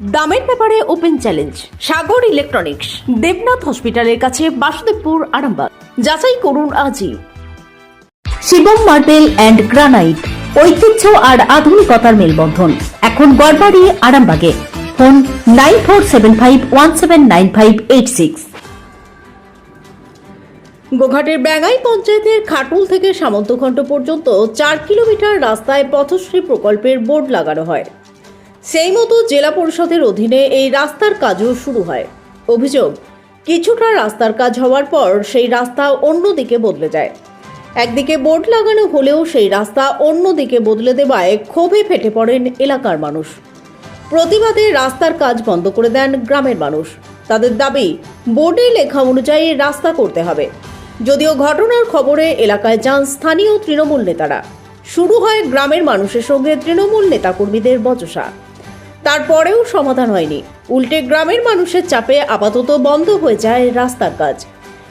দামের ব্যাপারে open challenge, Sagar electronics, Debnath হসপিটালের কাছে বাসুদেবপুর, আরামবাগ। যাচাই করুন আজই। শিবম মার্বেল অ্যান্ড গ্রানাইট, ঐতিহ্য আর আধুনিকতার মেলবন্ধন। এখন গড়বাড়ি, আরামবাগে। Phone nine four seven five one seven nine five eight six. গোঘাটের Bangai পঞ্চায়েতের খাটুল থেকে সামন্তখণ্ড পর্যন্ত চার কিলোমিটার রাস্তায় পথশ্রী প্রকল্পের বোর্ড লাগানো হয়। সেই মতো জেলা পরিষদের অধীনে এই রাস্তার কাজও শুরু হয়। অভিযোগ, কিছুটা রাস্তার কাজ হওয়ার পর সেই রাস্তা অন্যদিকে বদলে যায়। একদিকে বোর্ড লাগানো হলেও সেই রাস্তা অন্যদিকে বদলে দেওয়ায় ক্ষোভে ফেটে পড়েন এলাকার মানুষ। প্রতিবাদে রাস্তার কাজ বন্ধ করে দেন গ্রামের মানুষ। তাদের দাবি, বোর্ডে লেখা অনুযায়ী রাস্তা করতে হবে। যদিও ঘটনার খবরে এলাকায় যান স্থানীয় তৃণমূল নেতারা। শুরু হয় গ্রামের মানুষের সঙ্গে তৃণমূল নেতাকর্মীদের বচসা। তারপরেও সমাধান হয়নি। উল্টে গ্রামের মানুষের চাপে আপাতত বন্ধ হয়ে যায় রাস্তার কাজ।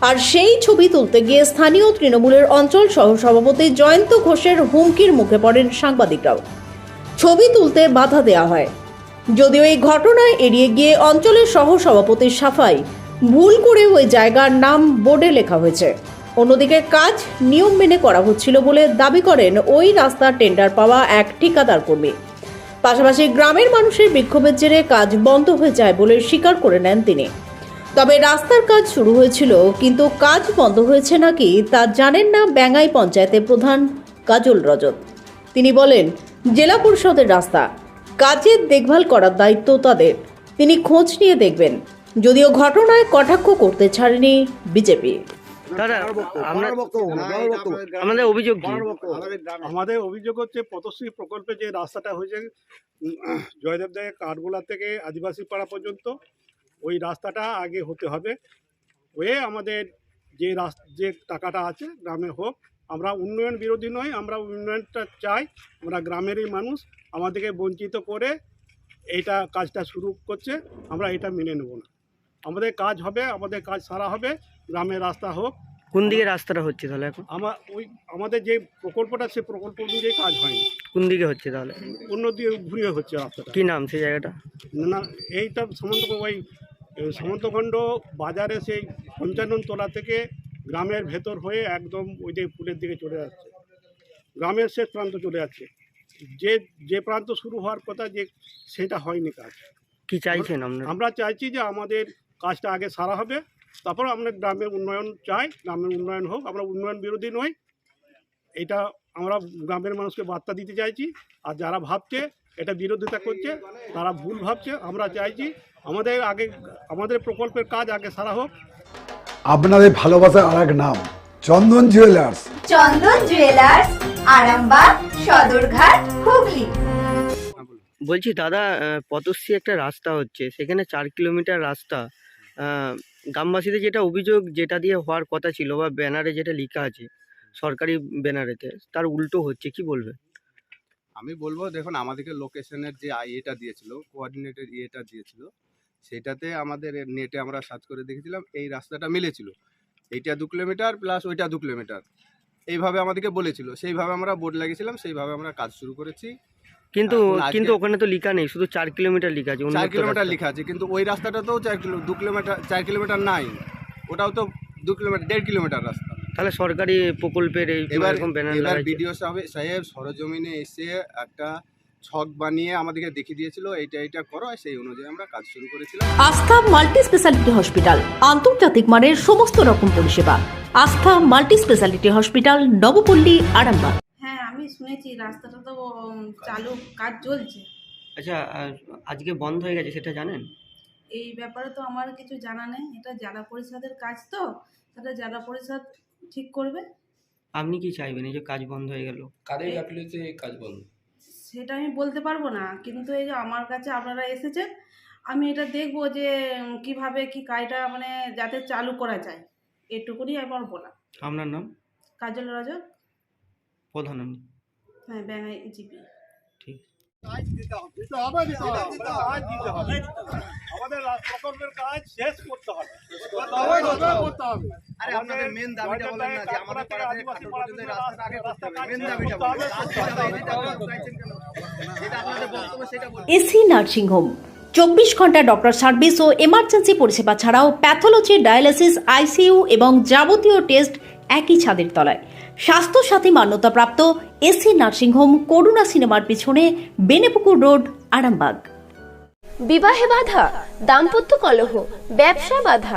আর সেই ছবি তুলতে গিয়ে স্থানীয় তৃণমূলের অঞ্চল সহ সভাপতি জয়ন্ত ঘোষের হুমকির মুখে পড়েন সাংবাদিকরাও। ছবি তুলতে বাধা দেওয়া হয়। যদিও এই ঘটনায় এড়িয়ে গিয়ে অঞ্চলের সহ সভাপতির সাফাই ভুল করে ওই জায়গার নাম বোর্ডে লেখা হয়েছে। অন্যদিকে কাজ নিয়ম মেনে করা হচ্ছিল বলে দাবি করেন ওই রাস্তার টেন্ডার পাওয়া এক ঠিকাদার কর্মী। পাশাপাশি গ্রামের মানুষের বিক্ষোভের জেরে কাজ বন্ধ হয়ে যায় বলে স্বীকার করে নেন তিনি। তবে রাস্তার কাজ শুরু হয়েছিল, কিন্তু কাজ বন্ধ হয়েছে নাকি তা জানেন না ব্যাঙ্গাই পঞ্চায়েতের প্রধান কাজল রজত। তিনি বলেন, জেলা পরিষদের রাস্তা, কাজের দেখভাল করার দায়িত্ব তাদের। তিনি খোঁজ নিয়ে দেখবেন, যদিও ঘটনায় কটাক্ষ করতে ছাড়েনি বিজেপি। দাদা আমরা আমাদের অভিযোগ আমাদের অভিযোগ হচ্ছে পথশ্রী প্রকল্পে যে রাস্তাটা হয়েছে জয়দেব দায়ের কাঠগোলা থেকে আদিবাসী পাড়া পর্যন্ত ওই রাস্তাটা আগে হতে হবে। হয়ে আমাদের যে রাস যে টাকাটা আছে গ্রামে হোক আমরা উন্নয়ন বিরোধী নয় আমরা উন্নয়নটা চাই আমরা গ্রামেরই মানুষ আমাদেরকে বঞ্চিত করে এইটা কাজটা শুরু করছে আমরা এটা মেনে নেব না। আমাদের কাজ হবে আমাদের কাজ সারা হবে গ্রামের রাস্তা হোক। কোন দিকে রাস্তাটা হচ্ছে তাহলে এখন? আমার ওই আমাদের যে প্রকল্পটা সেই প্রকল্প অনুযায়ী কাজ হয়নি। কোন দিকে হচ্ছে তাহলে? অন্য দিকে ঘুরিয়ে হচ্ছে রাস্তাটা। কী নাম সেই জায়গাটা? না এইটা সামন্ত ওই সামন্তখণ্ড বাজারে সেই পঞ্চানন তলা থেকে গ্রামের ভেতর হয়ে একদম ওই যে পুলের দিকে চলে যাচ্ছে। গ্রামের শেষ প্রান্ত চলে যাচ্ছে। যে যে প্রান্ত শুরু হওয়ার কথা যে সেটা হয়নি কাজ। কি চাইছেন আমরা চাইছি যে আমাদের কাজটা আগে সারা হবে তারপর আমরা গ্রামের উন্নয়ন চাই গ্রামের উন্নয়ন হোক আমরা উন্নয়ন বিরোধী নই। এটা আমরা গ্রামের মানুষকে বার্তা দিতে চাইছি আর যারা ভাবছে এটা বিরোধিতা করছে তারা ভুল ভাবছে আমরা চাইছি আমাদের আগে আমাদের প্রকল্পের কাজ আগে সারা হোক। আপনাদের ভালোবাসার আর এক নাম চন্দন জুয়েলার্স। চন্দন জুয়েলার্স আরামবাগ সদরঘাট হুগলি। বলছি দাদা আহ, পথশ্রী একটা রাস্তা হচ্ছে সেখানে চার কিলোমিটার রাস্তা। গ্রামবাসীদের যেটা অভিযোগ, যেটা দিয়ে হওয়ার কথা ছিল বা ব্যানারে যেটা লেখা আছে, সরকারি ব্যানারেতে, তার উল্টো হচ্ছে, কি বলবে আমি বলব, দেখুন, আমাদেরকে লোকেশনের যে ইয়েটা দিয়েছিল কোঅর্ডিনেটেড ইয়েটা দিয়েছিল, সেটাতে আমাদের নেটে আমরা সার্চ করে দেখেছিলাম, এই রাস্তাটা মিলেছিল। এইটা দু কিলোমিটার প্লাস ওইটা দু কিলোমিটার। এইভাবে আমাদেরকে বলেছিল। সেইভাবে আমরা বোর্ড লাগিয়েছিলাম, সেইভাবে আমরা কাজ শুরু করেছি। কিন্তু কিন্তু ওখানে তো লেখা নেই শুধু চার কিলোমিটার লেখা আছে চার কিলোমিটার। লেখা আছে কিন্তু ওই রাস্তাটাতেও চার কিলো দু কিলোমিটার চার কিলোমিটার নাই। ওটাও তো দু কিলোমিটার দেড় কিলোমিটার রাস্তা। তাহলে সরকারি প্রকল্পের এই এবার এবার বিডিও সাহেব সাহেব সরজমিনে এসে একটা ছক বানিয়ে আমাদেরকে দেখিয়ে দিয়েছিল এইটা এইটা করো সেই অনুযায়ী আমরা কাজ শুরু করেছিলাম। আস্থা মাল্টি স্পেশালিটি হসপিটাল আন্তর্জাতিক মানের সমস্ত রকম পরিষেবা। Astha multi speciality hospital Nabapally Arambagh. আমি শুনেছি রাস্তাটা তো চালু কাজ চলছে। আচ্ছা আর আজকে বন্ধ হয়ে গেছে সেটা জানেন? এই ব্যাপারে তো আমার কিছু জানা নেই। এটা জেলা পরিষদের কাজ তো সেটা জেলা পরিষদ ঠিক করবে? আপনি কি চাইবেন? এই যে কাজ বন্ধ হয়ে গেল। কাদের গাফিলতিতে কাজ বন্ধ? সেটা আমি বলতে পারব না কিন্তু এই যে আমার কাছে আপনারা এসেছেন আমি এটা দেখব যে কীভাবে কি কাজটা মানে যাতে চালু করা যায়। এটুকুনি আমার বলা আপনার নাম? কাজল রজক প্রধান হ্যাঁ ব্যাঙ্গাই জিপি। ঠিক। কাজ দিতে হবে দিতে হবে দিতে হবে। কাজ দিতে হবে। আমাদের প্রকল্পের কাজ শেষ করতে হবে। আরে আপনাদের মেন দাবিটা বলেন না যে আমাদের পাড়া থেকে খাটোর পর্যন্ত এই রাস্তাটা আগে করতে হবে। মেন দাবিটা বলেন এটা আপনাদের বক্তব্য সেটা বলুন। AC nursing home. চব্বিশ ঘণ্টা ডক্টর সার্ভিস ও এমার্জেন্সি পরিষেবা ছাড়াও প্যাথোলজি ডায়ালিসিস আইসিইউ এবং যাবতীয় টেস্ট একই ছাদের তলায়। স্বাস্থ্যসাথী মান্যতাপ্রাপ্ত এসি নার্সিংহোম করুণা সিনেমার পিছনে বেনেপুকুর রোড, আরামবাগ। বিবাহে বাধা, দাম্পত্য কলহ, ব্যবসা বাধা